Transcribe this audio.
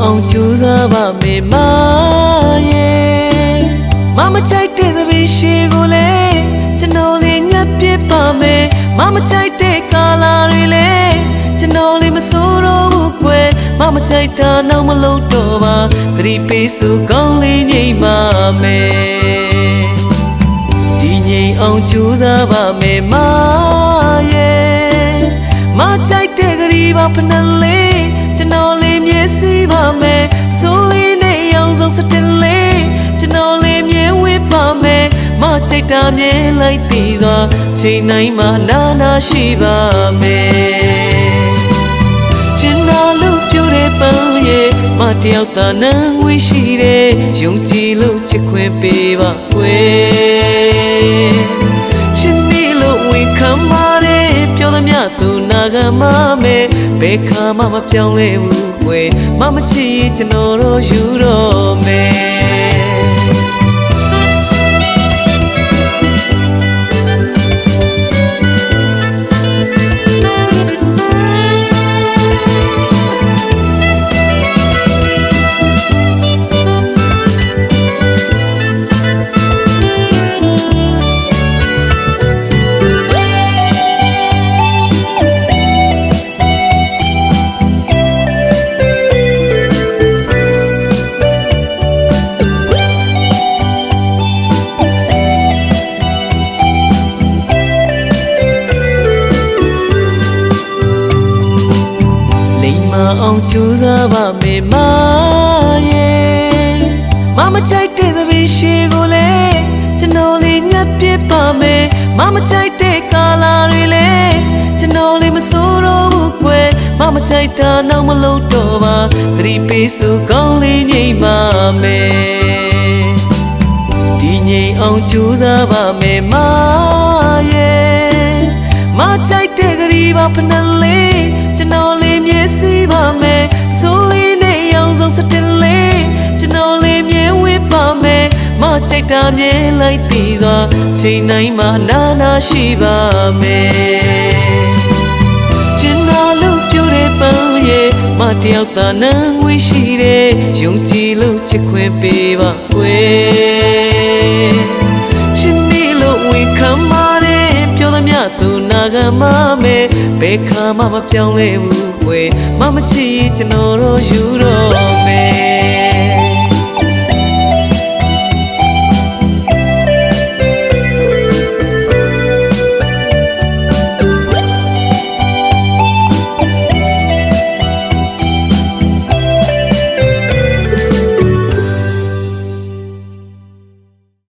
အောင်ကြိုးစားပါမေမရဲ့မမချိုက်တဲ့သမီးရှိကိုလေကျွန်တော်လေးညက်ပြစ်ပါမယ်မမချိုက်တဲ့ကာလာတွေလေကျွန်တော်လေးမစိုးတော့ဘူးကွယ်မမချိုက်တာနောက်မလုပ်တော့ပါဂရီပေးစုကောင်းလေးငိမ့်ပါမယ်ဒီငိမ်အောင်ကြိုးစားပါမယ်မရဲ့မကြိုက်တဲ့ကလေးပါဖနှလေးကျွန်တော်လေးမျက်စိပါ မယ်ဆိုးလေးနဲ့ရောင်စုံစတင်လေးကျွန်တော်လေးမြဲဝေးပါမယ်မကြိုက်တာမြဲလိုက်သေးစွာချိန်တိုင်းမှာနာနာရှိပါမယ်ကျင်နာလို့ပြိုတဲ့ပန်းရဲ့မတယောက်သာနံငွေရှိတဲ့ယုံကြည်လို့ချစ်ခွင့်ပေးပါကွယ်ချစ်မိလို့ဝင်ခံပါတယ်ပြောသမျှဆိုနာခံမမယ် ဘယ်ခါမှမပြောင်းလဲဘူးကွယ်မမချစ်ရင်ကျွန်တော်တို့ယူတော့မယ် ကြိုးစားပါမေမရဲ့မမကြိုက်တဲ့သမီးရှိကိုလေကျွန်တော်လေးညက်ပြစ်ပါမယ်မမကြိုက်တဲ့ကာလာတွေလေကျွန်တော်လေးမစိုးတော့ဘူးကွယ်မမကြိုက်တာနောက်မလုပ်တော့ပါဂရီပေးစုကောင်းလေးငိမ့်ပါမယ်ဒီငိမ်အောင်ကြိုးစားပါမယ်မရဲ့မကြိုက်တဲ့ကလေးပါဖနှလေး မယ်မကြိုက်တာမြဲလိုက်သေးစွာချိန်တိုင်းမှာနာနာရှိပါမယ်ကျင်နာလို့ပြိုတဲ့ပန်းရဲ့မတယောက်သာနံငွေရှိတဲ့ယုံကြည်လို့ချစ်ခွင့်ပေးပါကွယ်ချစ်မိလို့ဝင်ခံပါတယ်ပြောသမျှဆိုနာခံမမယ်ဘယ်ခါမှမပြောင်းလဲဘူးကွယ်မမချစ်ရင်ကျွန်တော်တို့ယူတော့မယ်